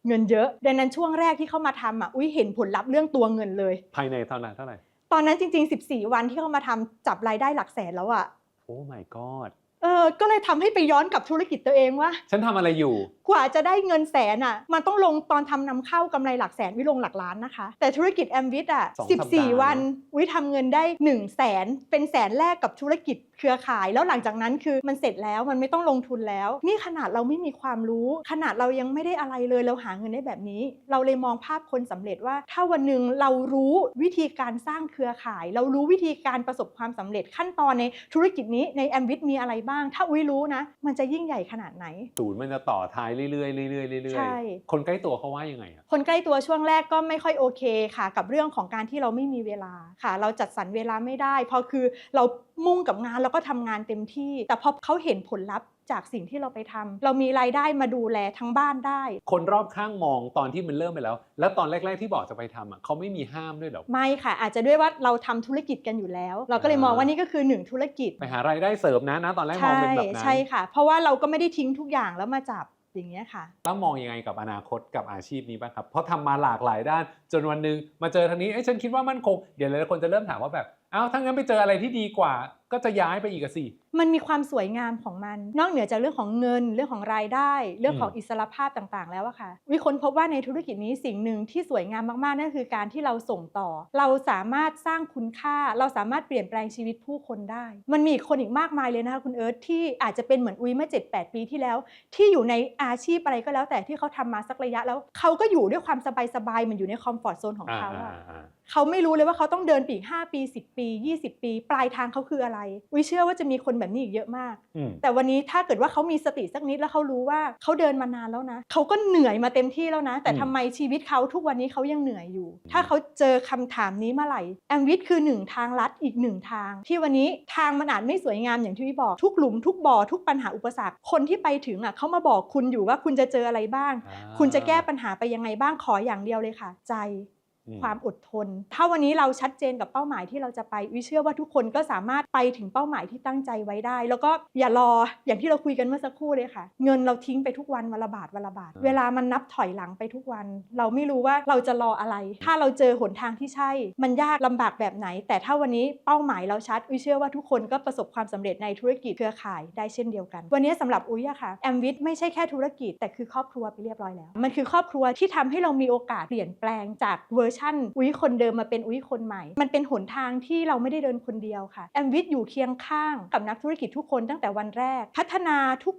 เงินเยอะ ดังนั้นช่วงแรกที่เข้ามาทำอะอุ้ยเห็นผลลัพธ์เรื่องตัวเงินเลย ภายในเท่านั้นเท่าไหร่ ตอนนั้นจริง ๆ 14 วันที่เข้ามาทำจับรายได้หลักแสนแล้วอะโอ้ my god เออก็เลยทำให้ไปย้อนกับธุรกิจตัวเองว่า ฉันทำอะไรอยู่ กว่าจะได้เงินแสนอะ มันต้องลงตอนทำนำเข้ากำไรหลักแสนวิลงหลักล้านนะคะ แต่ธุรกิจแอมวิทอะสองสัปดาห์14 วันเนอะวิทำเงินได้1นึ่งแสนเป็นแสนแรกกับธุรกิจเครือข่าย แล้วหลังจากนั้นคือมันเสร็จแล้วมันไม่ต้องลงทุนแล้ว นี่ขนาดเราไม่มีความรู้ ขนาดเรายังไม่ได้อะไรเลยเราหาเงินได้แบบนี้ เราเลยมองภาพคนสำเร็จว่า ถ้าวันหนึ่งเรารู้วิธีการสร้างเครือข่าย เรารู้วิธีการประสบความสำเร็จขั้นตอนในธุรกิจนี้ในแอมวิทมีอะไรบ้างถ้าอุ้ยรู้นะ มันจะยิ่งใหญ่ขนาดไหน ศูนย์มันจะต่อท้ายเรื่อยๆเรื่อยๆเรื่อยใช่ ๆคนใกล้ตัวเขาว่ายังไงอะคนใกล้ตัวช่วงแรกก็ไม่ค่อยโอเคค่ะ กับเรื่องของการที่เราไม่มีเวลาค่ะ เราจัดสรรเวลาไม่ได้พอคือเรามุ่งกับงานแล้วก็ทำงานเต็มที่ แต่พอเขาเห็นผลลัพธ์จากสิ่งที่เราไปทำเรามีรายได้มาดูแลทั้งบ้านได้ คนรอบข้างมองตอนที่มันเริ่มไปแล้ว แล้วตอนแรก ๆที่บอกจะไปทำอะเขาไม่มีห้ามด้วยเหรอไม่ค่ะ อาจจะด้วยว่าเราทำธุรกิจกันอยู่แล้ว เราก็เลยมองว่านี่ก็คือหนึ่งธุรกิจไปหารายได้เสริมนะนะตอนแรกมองใช่เป็นแบบนั้นใช่ค่ะ เพราะว่าเราก็ไม่ได้ทิ้งทุกอย่างแล้วมาจับอย่างเงี้ยค่ะแล้วมองยังไงกับอนาคตกับอาชีพนี้บ้างครับ เพราะทำมาหลากหลายด้าน จนวันหนึ่งมาเจอทางนี้เอ้ยฉันคิดว่ามั่นคง เดี๋ยวหลายๆคนจะเริ่มถามว่าแบบ เอาถ้างั้นไปเจออะไรที่ดีกว่า ก็จะย้ายไปอีกอะสิมันมีความสวยงามของมัน นอกเหนือจากเรื่องของเงินเรื่องของรายได้ เรื่องของอืมอิสรภาพต่างๆ แล้วอะค่ะวิค้นพบว่าในธุรกิจนี้สิ่งหนึ่งที่สวยงามมากๆนั่นคือการที่เราส่งต่อ เราสามารถสร้างคุณค่า เราสามารถเปลี่ยนแปลงชีวิตผู้คนได้ มันมีอีกคนอีกมากมายเลยนะคะคุณเอิร์ธที่อาจจะเป็นเหมือนอุ้ยเมื่อ 7-8 ปีที่แล้ว ที่อยู่ในอาชีพอะไรก็แล้วแต่ที่เขาทำมาสักระยะแล้วเขาก็อยู่ด้วยความสบายๆเหมือนอยู่ในคอมฟอร์ทโซนของอ่าเขาอ่าอะอ่าเขาไม่รู้เลยว่าเขาต้องเดินปีก5ปี 10 ปี 20 ปี ปลายทางเขาคืออะไรวิเชื่อว่าจะมีคนแบบนี้อีกเยอะมากอืมแต่วันนี้ถ้าเกิดว่าเขามีสติสักนิดแล้วเขารู้ว่าเขาเดินมานานแล้วนะเขาก็เหนื่อยมาเต็มที่แล้วนะ แต่อืมทำไมชีวิตเขาทุกวันนี้เขายังเหนื่อยอยู่ ถ้าเขาเจอคำถามนี้เมื่อไหร่แอมวิทคือหนึ่งทางลัดอีกหนึ่งทาง ที่วันนี้ทางมันอาจไม่สวยงามอย่างที่พี่บอกทุกหลุมทุกบ่อทุกปัญหาอุปสรรคคนที่ไปถึงอะเขามาบอกคุณอยู่ว่าคุณจะเจออะไรบ้างอ่าคุณจะแก้ปัญหาไปยังไงบ้างขออย่างเดียวเลยค่ะ ใจอืม ความอดทน ถ้าวันนี้เราชัดเจนกับเป้าหมายที่เราจะไปวิเชื่อว่าทุกคนก็สามารถไปถึงเป้าหมายที่ตั้งใจไว้ได้ แล้วก็อย่ารออย่างที่เราคุยกันเมื่อสักครู่เลยค่ะ เงินเราทิ้งไปทุกวันวันละบาทวันละบาท เวลามันนับถอยหลังไปทุกวัน เราไม่รู้ว่าเราจะรออะไร ถ้าเราเจอหนทางที่ใช่ มันยากลำบากแบบไหน แต่ถ้าวันนี้เป้าหมายเราชัด วิเชื่อว่าทุกคนก็ประสบความสำเร็จในธุรกิจเครือข่ายได้เช่นเดียวกัน วันนี้สำหรับอุ้ยอะค่ะแอมวิทไม่ใช่แค่ธุรกิจ แต่คือครอบครัวไปเรียบร้อยแล้ว มันคือครอบครัวที่ทำให้เรามีโอกาสเปลี่ยนแปลงจากเวอร์ชั่นอุ้ยคนเดิมมาเป็นอุ้ยคนใหม่ มันเป็นหนทางที่เราไม่ได้เดินคนเดียวค่ะแอมวิทอยู่เคียงข้างกับนักธุรกิจทุกคนตั้งแต่วันแรก พัฒนา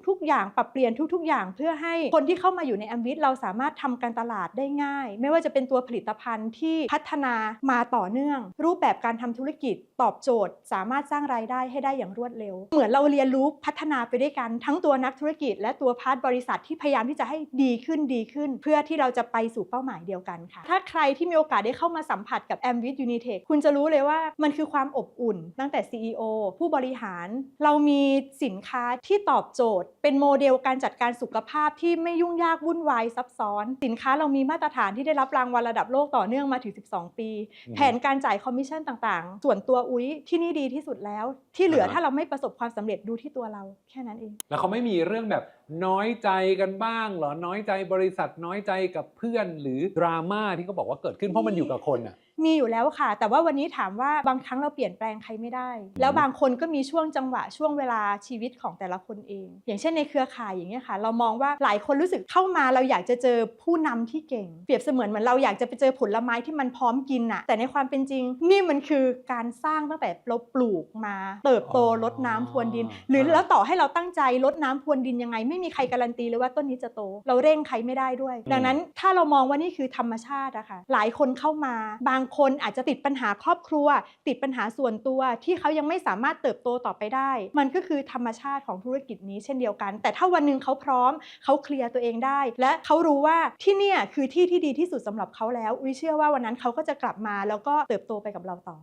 ทุกๆ อย่างปรับเปลี่ยนทุก ๆ อย่าง เพื่อให้คนที่เข้ามาอยู่ในแอมวิทเราสามารถทำการตลาดได้ง่าย ไม่ว่าจะเป็นตัวผลิตภัณฑ์ที่พัฒนามาต่อเนื่อง รูปแบบการทำธุรกิจตอบโจทย์ สามารถสร้างรายได้ให้ได้อย่างรวดเร็ว เหมือนเราเรียนรู้พัฒนาไปด้วยกันทั้งตัวนักธุรกิจ และตัวพาร์ทบริษัทที่พยายามที่จะให้ดีขึ้นดีขึ้น เพื่อที่เราจะไปสู่เป้าหมายเดียวกันค่ะ ถ้าใครที่มีโอกาสอกาสได้เข้ามาสัมผัสกับ a m w i t Unitech คุณจะรู้เลยว่ามันคือความอบอุ่น ตั้งแต่ CEO ผู้บริหาร เรามีสินค้าที่ตอบโจทย์ เป็นโมเดลการจัดการสุขภาพที่ไม่ยุ่งยากวุ่นวายซับซ้อน สินค้าเรามีมาตรฐานที่ได้รับรางวัลระดับโลกต่อเนื่องมาถึง 12 ปีอืมแผนการจ่ายคอมมิชชั่นต่างๆ ส่วนตัวอุ้ยที่นี่ดีที่สุดแล้ว ที่เหลืออ่าฮะถ้าเราไม่ประสบความสำเร็จดูที่ตัวเราแค่นั้นเอง แล้วเขาไม่มีเรื่องแบบ น้อยใจกันบ้างเหรอ น้อยใจบริษัทน้อยใจกับเพื่อนหรือดราม่าที่เขาบอกว่าเกิดขึ้นเพราะมันอยู่กับคนอะ มีอยู่แล้วค่ะ แต่ว่าวันนี้ถามว่าบางครั้งเราเปลี่ยนแปลงใครไม่ได้ แล้วบางคนก็มีช่วงจังหวะช่วงเวลาชีวิตของแต่ละคนเอง อย่างเช่นในเครือข่ายอย่างเงี้ยค่ะ เรามองว่าหลายคนรู้สึกเข้ามาเราอยากจะเจอผู้นำที่เก่ง เปรียบเสมือนเหมือนเราอยากจะไปเจอผลไม้ที่มันพร้อมกินอะแต่ในความเป็นจริง นี่มันคือการสร้างตั้งแต่เราปลูกมา เติบโตอ๋อรดน้ำพรวนดิน หรือแล้วต่อให้เราตั้งใจรดน้ำพรวนดินยังไงไม่มีใครการันตีเลยว่าต้นนี้จะโต เราเร่งใครไม่ได้ด้วย ดังนั้นถ้าเรามองว่านี่คือธรรมชาติอะค่ะหลายคนเข้ามา บางคนอาจจะติดปัญหาครอบครัว ติดปัญหาส่วนตัว ที่เขายังไม่สามารถเติบโตต่อไปได้ มันก็คือธรรมชาติของธุรกิจนี้เช่นเดียวกัน แต่ถ้าวันหนึ่งเขาพร้อมเขาเคลียร์ตัวเองได้ และเขารู้ว่าที่เนี่ยคือที่ที่ดีที่สุดสำหรับเขาแล้วอุ้ยเชื่อว่าวันนั้นเขาก็จะกลับมาแล้วก็เติบโตไปกับเราต่อ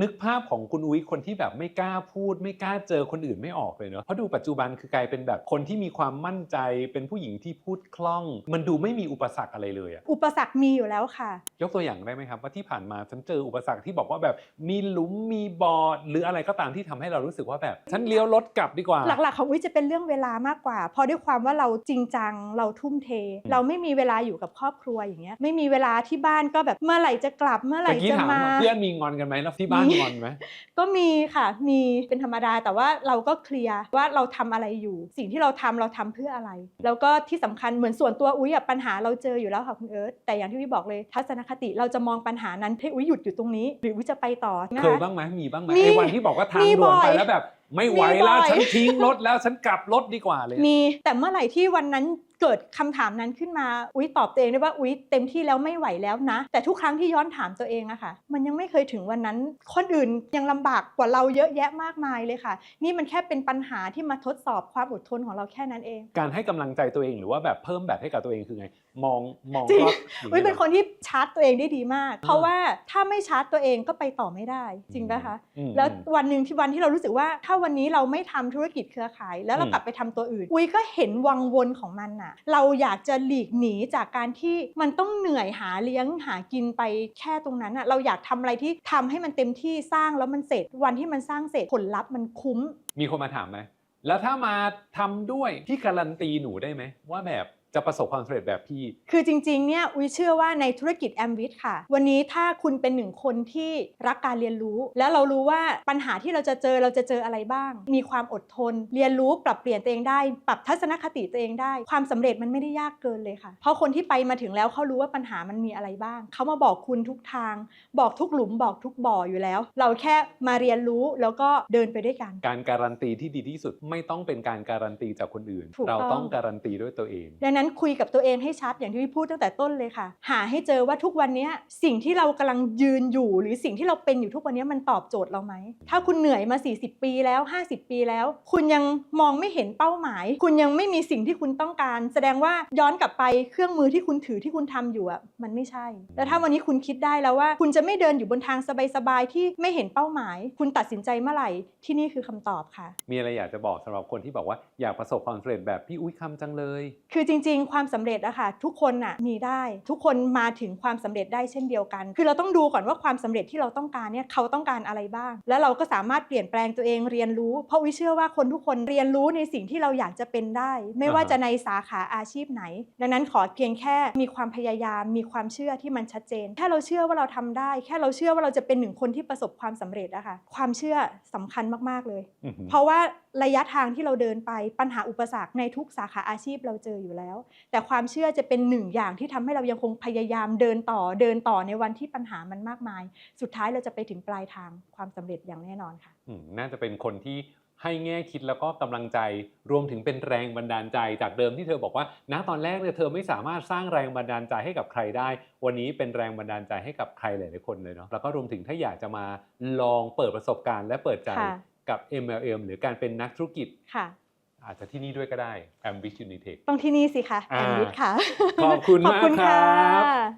นึกภาพของคุณอุ้ยคนที่แบบไม่กล้าพูด ไม่กล้าเจอคนอื่นไม่ออกเลยเนาะเพราะดูปัจจุบันคือกลายเป็นแบบคนที่มีความมั่นใจ เป็นผู้หญิงที่พูดคล่อง มันดูไม่มีอุปสรรคอะไรเลยอะอุปสรรคมีอยู่แล้วค่ะ ยกตัวอย่างได้ไหมครับ ว่าที่ผ่านมาฉันเจออุปสรรคที่บอกว่าแบบมีหลุมมีบ่อหรืออะไรก็ตามที่ทำให้เรารู้สึกว่าแบบ ฉันเลี้ยวรถกลับดีกว่า หลักๆ ของอุ้ยจะเป็นเรื่องเวลามากกว่า เพราะด้วยความว่าเราจริงจังเราทุ่มเท เราไม่มีเวลาอยู่กับครอบครัวอย่างเงี้ยไม่มีเวลาที่บ้านก็แบบเมื่อไหร่จะกลับเมื่อไหร่ตะกี้จะถามมา ว่าเพื่อนมีงอนกันไหมแล้วที่บ้านมี งอนไหม ก็มีค่ะ มีเป็นธรรมดาแต่ว่าเราก็เคลียร์ว่าเราทำอะไรอยู่ สิ่งที่เราทำเราทำเพื่ออะไร แล้วก็ที่สำคัญเหมือนส่วนตัวอุ้ยอะปัญหาเราเจออยู่แล้วค่ะคุณเอิร์ธแต่อย่างที่พี่บอกเลย ทัศนคติเราจะมองปัญหานั้นให้อุ้ยหยุดอยู่ตรงนี้ หรืออุ้ยจะไปต่อนะเคยคะบ้างไหมมีบ้างไหมมีไอ้วันที่บอกว่าทางมีด่วนไปบ่อยแล้วแบบ ไม่ไหวมีบ่แล้วอยฉันทิ้งรถแล้วฉันกลับรถดีกว่าเลยมีแต่เมื่อไหร่ที่วันนั้น เกิดคำถามนั้นขึ้นมาอุ้ยตอบตัวเองได้ว่าอุ้ยเต็มที่แล้วไม่ไหวแล้วนะ แต่ทุกครั้งที่ย้อนถามตัวเองอะค่ะ มันยังไม่เคยถึงวันนั้น คนอื่นยังลำบากกว่าเราเยอะแยะมากมายเลยค่ะ นี่มันแค่เป็นปัญหาที่มาทดสอบความอดทนของเราแค่นั้นเอง การให้กำลังใจตัวเองหรือว่าแบบเพิ่มแบบให้กับตัวเองคือไง มองมองจริงรอบอย่างอุ้ยหรเป็นคนที่ชาร์จตัวเองได้ดีมาก เพราะอ่าว่าถ้าไม่ชาร์จตัวเองก็ไปต่อไม่ได้ จริงปะคะ อืม แล้วอืมวันหนึ่งที่วันที่เรารู้สึกว่า ถ้าวันนี้เราไม่ทำธุรกิจเครือข่าย แล้วเราอืม กลับไปทำตัวอื่นอุ้ยก็เห็นวังวนของมันน่ะ เราอยากจะหลีกหนีจากการที่มันต้องเหนื่อยหาเลี้ยงหากินไปแค่ตรงนั้นน่ะเราอยากทำอะไรที่ทำให้มันเต็มที่สร้างแล้วมันเสร็จ วันที่มันสร้างเสร็จผลลัพธ์มันคุ้ม มีคนมาถามไหมแล้วถ้ามาทำด้วยพี่การันตีหนูได้ไหมว่าแบบ จะประสบความสำเร็จแบบพี่ คือจริงๆ เนี่ยอุ้ยเชื่อว่าในธุรกิจแอมวิทค่ะ วันนี้ถ้าคุณเป็นหนึ่งคนที่รักการเรียนรู้ แล้วเรารู้ว่าปัญหาที่เราจะเจอเราจะเจออะไรบ้าง มีความอดทน เรียนรู้ปรับเปลี่ยนตัวเองได้ ปรับทัศนคติตัวเองได้ ความสำเร็จมันไม่ได้ยากเกินเลยค่ะ เพราะคนที่ไปมาถึงแล้วเขารู้ว่าปัญหามันมีอะไรบ้าง เขามาบอกคุณทุกทาง บอกทุกหลุมบอกทุกบ่ออยู่แล้ว เราแค่มาเรียนรู้แล้วก็เดินไปด้วยกัน การการันตีที่ดีที่สุดไม่ต้องเป็นการการันตีจากคนอื่นถูกเราต้องต้องการันตีด้วยตัวเองดังนั้นคุยกับตัวเองให้ชัดอย่างที่พี่พูดตั้งแต่ต้นเลยค่ะ หาให้เจอว่าทุกวันเนี้ยสิ่งที่เรากำลังยืนอยู่ หรือสิ่งที่เราเป็นอยู่ทุกวันเนี้ยมันตอบโจทย์เราไหม ถ้าคุณเหนื่อยมา 40 ปีแล้ว 50 ปีแล้ว คุณยังมองไม่เห็นเป้าหมาย คุณยังไม่มีสิ่งที่คุณต้องการ แสดงว่าย้อนกลับไปเครื่องมือที่คุณถือที่คุณทำอยู่อะมันไม่ใช่แต่ถ้าวันนี้คุณคิดได้แล้วว่า คุณจะไม่เดินอยู่บนทางสบายๆที่ไม่เห็นเป้าหมาย คุณตัดสินใจเมื่อไหร่ที่นี่คือคำตอบค่ะ มีอะไรอยากจะบอกสำหรับคนที่บอกว่าอยากประสบความสำเร็จแบบพี่อุ้ยคำจังเลย คือจริงๆ ความสำเร็จอะค่ะทุกคนน่ะมีได้ ทุกคนมาถึงความสำเร็จได้เช่นเดียวกัน คือเราต้องดูก่อนว่าความสำเร็จที่เราต้องการเนี่ยเขาต้องการอะไรบ้าง แล้วเราก็สามารถเปลี่ยนแปลงตัวเองเรียนรู้ เพราะวิเชื่อว่าคนทุกคนเรียนรู้ในสิ่งที่เราอยากจะเป็นได้ ไม่ว่าอ่าฮะจะในสาขาอาชีพไหน ดังนั้นขอเพียงแค่มีความพยายามมีความเชื่อที่มันชัดเจน แค่เราเชื่อว่าเราทำได้ แค่เราเชื่อว่าเราจะเป็นหนึ่งคนที่ประสบความสำเร็จอะค่ะความเชื่อสำคัญมากๆเลยอื้อหือเพราะว่าระยะทางที่เราเดินไปปัญหาอุปสรรคในทุกสาขาอาชีพเราเจออยู่แล้วแต่ความเชื่อจะเป็นหนึ่งอย่างที่ทำให้เรายังคงพยายามเดินต่อเดินต่อในวันที่ปัญหามันมากมาย สุดท้ายเราจะไปถึงปลายทางความสำเร็จอย่างแน่นอนค่ะอืมน่าจะเป็นคนที่ให้แง่คิดแล้วก็กำลังใจรวมถึงเป็นแรงบันดาลใจจากเดิมที่เธอบอกว่า ณตอนแรกเนี่ยเธอไม่สามารถสร้างแรงบันดาลใจให้กับใครได้ วันนี้เป็นแรงบันดาลใจให้กับใครหลายๆคนเลยเนาะแล้วก็รวมถึงถ้าอยากจะมาลองเปิดประสบการณ์และเปิดใจค่ะกับ MLM หรือการเป็นนักธุรกิจค่ะ อาจจะที่นี่ด้วยก็ได้ Ambition Unitech ต้องที่นี่สิคะอ่าแอนวิทค่ะ ขอบคุณขอบมากคุณคค่รับะ